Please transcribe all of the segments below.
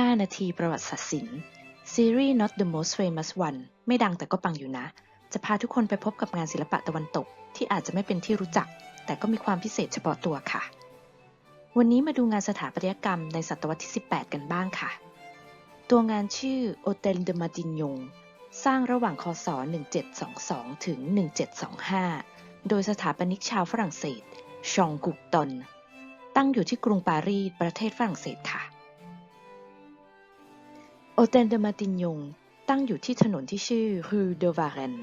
5 นาทีประวัติศาสตร์ศิลป์ซีรีส์ Not the Most Famous One ไม่ดังแต่ก็ปังอยู่นะ จะพาทุกคนไปพบกับงานศิลปะตะวันตก ที่อาจจะไม่เป็นที่รู้จัก แต่ก็มีความพิเศษเฉพาะตัวค่ะ วันนี้มาดูงานสถาปัตยกรรมในศตวรรษที่ 18 กันบ้างค่ะ ตัวงานชื่อ Hotel de Matignon สร้างระหว่างคศ 1722 ถึง 1725 โดยสถาปนิกชาวฝรั่งเศส ชองกุกตอน ตั้งอยู่ที่กรุงปารีส ประเทศฝรั่งเศสค่ะ เทนเดมาตินยงตั้งอยู่ที่ถนนที่ชื่อ Rue de Varenne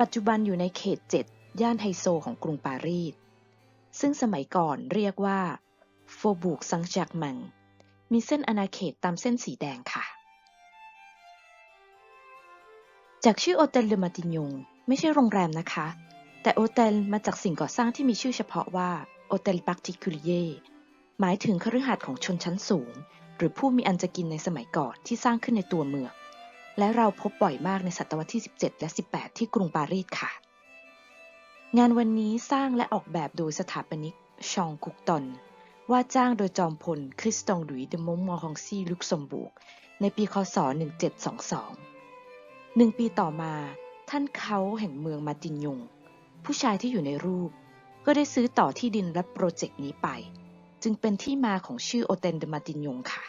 ปัจจุบันอยู่ในเขต 7 ย่านไฮโซของกรุงปารีส ซึ่งสมัยก่อนเรียกว่าโฟบูกซังจากมัง มีเส้นอาณาเขตตามเส้นสีแดงค่ะ จากชื่อโอเทลเดมาตินยงไม่ใช่โรงแรมนะคะ แต่โอเทลมาจากสิ่งก่อสร้างที่มีชื่อเฉพาะว่าโอเทลปาร์ติคูลเยหมายถึงคฤหาสน์ของชนชั้นสูง หรือผู้มีอันจะกินในสมัยก่อนที่สร้างขึ้นในตัวเมือง และเราพบบ่อยมากในศตวรรษที่ 17 และ 18 ที่กรุงปารีสค่ะ งานวันนี้สร้างและออกแบบโดยสถาปนิกชองกุกตอนว่าจ้างโดยจอมพลคริสตองหลุยเดมงมอฮองซีลุกซมบูกในปีคศ 1722 หนึ่งปีต่อมา ท่านเขาแห่งเมืองมาตินยง ผู้ชายที่อยู่ในรูป ก็ได้ซื้อต่อที่ดินและโปรเจกต์นี้ไป จึงเป็นที่มาของชื่อโอเทนเดมาตินยงค่ะ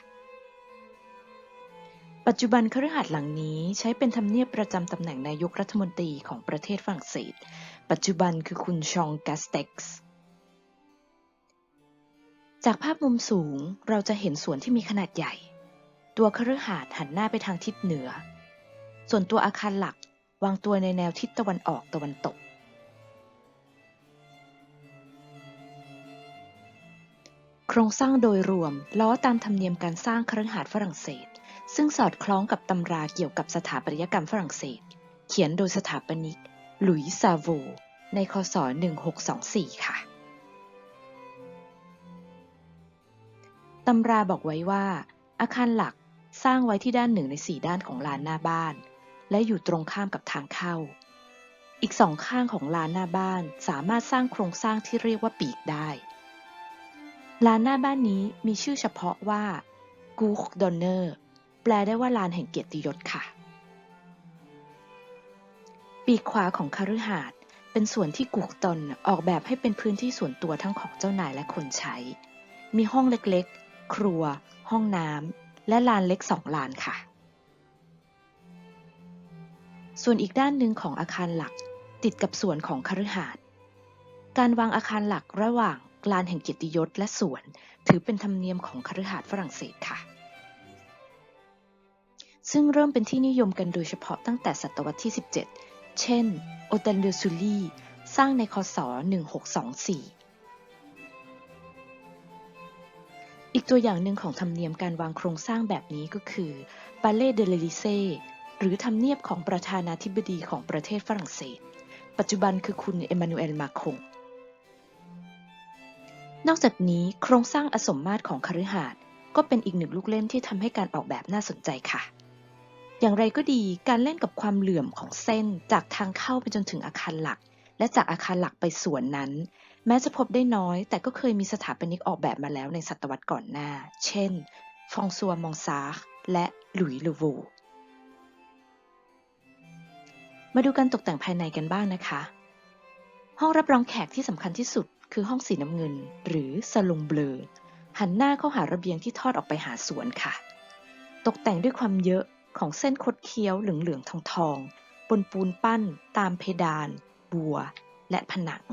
ปัจจุบันคฤหาสน์หลังนี้ใช้เป็นทำเนียบประจำตำแหน่งนายกรัฐมนตรีของประเทศฝรั่งเศส ปัจจุบันคือคุณชองกาสเต็กซ์จากภาพมุมสูงเราจะเห็นสวนที่มีขนาดใหญ่ ตัวคฤหาสน์หันหน้าไปทางทิศเหนือ ส่วนตัวอาคารหลักวางตัวในแนวทิศตะวันออกตะวันตก ครงสร้างโดยรวมล้อตามธรรมเนียมการสร้างคฤหาสน์ฝรั่งเศส ซึ่งสอดคล้องกับตำราเกี่ยวกับสถาปัตยกรรมฝรั่งเศส เขียนโดยสถาปนิก หลุยส์ซาโว ในคศ 1624 ค่ะตำราบอกไว้ว่า อาคารหลักสร้างไว้ที่ด้านหนึ่งในสี่ด้านของลานหน้าบ้าน และอยู่ตรงข้ามกับทางเข้า อีกสองข้างของลานหน้าบ้านสามารถสร้างโครงสร้างที่เรียกว่าปีกได้ ลานหน้าบ้านนี้มีชื่อเฉพาะว่ากูคดอนเนอร์แปลได้ว่าลานแห่งเกียรติยศค่ะ ปีกขวาของคฤหาสน์เป็นส่วนที่กูกตนออกแบบให้เป็นพื้นที่ส่วนตัวทั้งของเจ้านายและคนใช้ มีห้องเล็กๆ ครัว ห้องน้ำ และลานเล็กสองลานค่ะ ส่วนอีกด้านหนึ่งของอาคารหลักติดกับส่วนของคฤหาสน์การวางอาคารหลักระหว่าง ลานแห่งเกียรติยศและสวน ถือเป็นธรรมเนียมของคฤหาสน์ฝรั่งเศสค่ะ ซึ่งเริ่มเป็นที่นิยมกันโดยเฉพาะตั้งแต่ศตวรรษที่ 17 เช่น โอเทลเดซูลีสร้างในคศ 1624 อีกตัวอย่างหนึ่งของธรรมเนียมการวางโครงสร้างแบบนี้ก็คือปาเลเดลลิเซหรือทำเนียบของประธานาธิบดีของประเทศฝรั่งเศส ปัจจุบันคือคุณเอมานูเอล มาคง นอกจากนี้โครงสร้างอสมมาตรของคฤหาสน์ก็เป็นอีกหนึ่งลูกเล่นที่ทำให้การออกแบบน่าสนใจค่ะ อย่างไรก็ดีการเล่นกับความเหลื่อมของเส้นจากทางเข้าไปจนถึงอาคารหลัก และจากอาคารหลักไปสวนนั้น แม้จะพบได้น้อย แต่ก็เคยมีสถาปนิกออกแบบมาแล้วในศตวรรษก่อนหน้า เช่น ฟองซัวมองซาร์และหลุยลโวมาดูการตกแต่งภายในกันบ้างนะคะ ห้องรับรองแขกที่สำคัญที่สุด คือห้องสีน้ำเงิน หรือสลงเบลอ หันหน้าเข้าหาระเบียงที่ทอดออกไปหาสวนค่ะ ตกแต่งด้วยความเยอะของเส้นคดเคี้ยวเหลืองๆทองๆบนปูนปั้น ตามเพดาน บัว และผนัง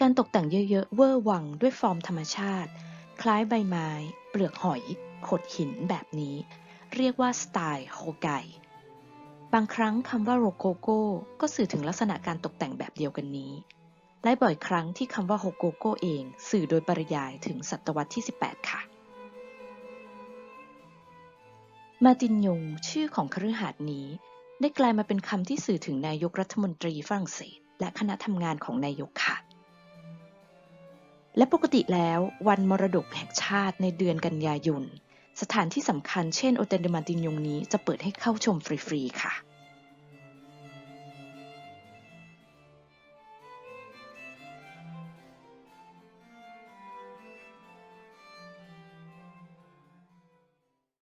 การตกแต่งเยอะๆ เวอร์วังด้วยฟอร์มธรรมชาติ คล้ายใบไม้ เปลือกหอย ขดหินแบบนี้ เรียกว่าสไตล์โฮไก บางครั้งคำว่าโรโกโก้ก็สื่อถึงลักษณะการตกแต่งแบบเดียวกันนี้ และบ่อยครั้งที่คำว่าโฮโกโก้เองสื่อโดยปริยายถึงศตวรรษที่ 18 ค่ะ มาตินยงชื่อของคฤหาสน์นี้ ได้กลายมาเป็นคำที่สื่อถึงนายกรัฐมนตรีฝรั่งเศส และคณะทำงานของนายกค่ะ และปกติแล้ววันมรดกแห่งชาติในเดือนกันยายน สถานที่สำคัญเช่นโอเทนเดมาตินยงนี้จะเปิดให้เข้าชมฟรีๆค่ะ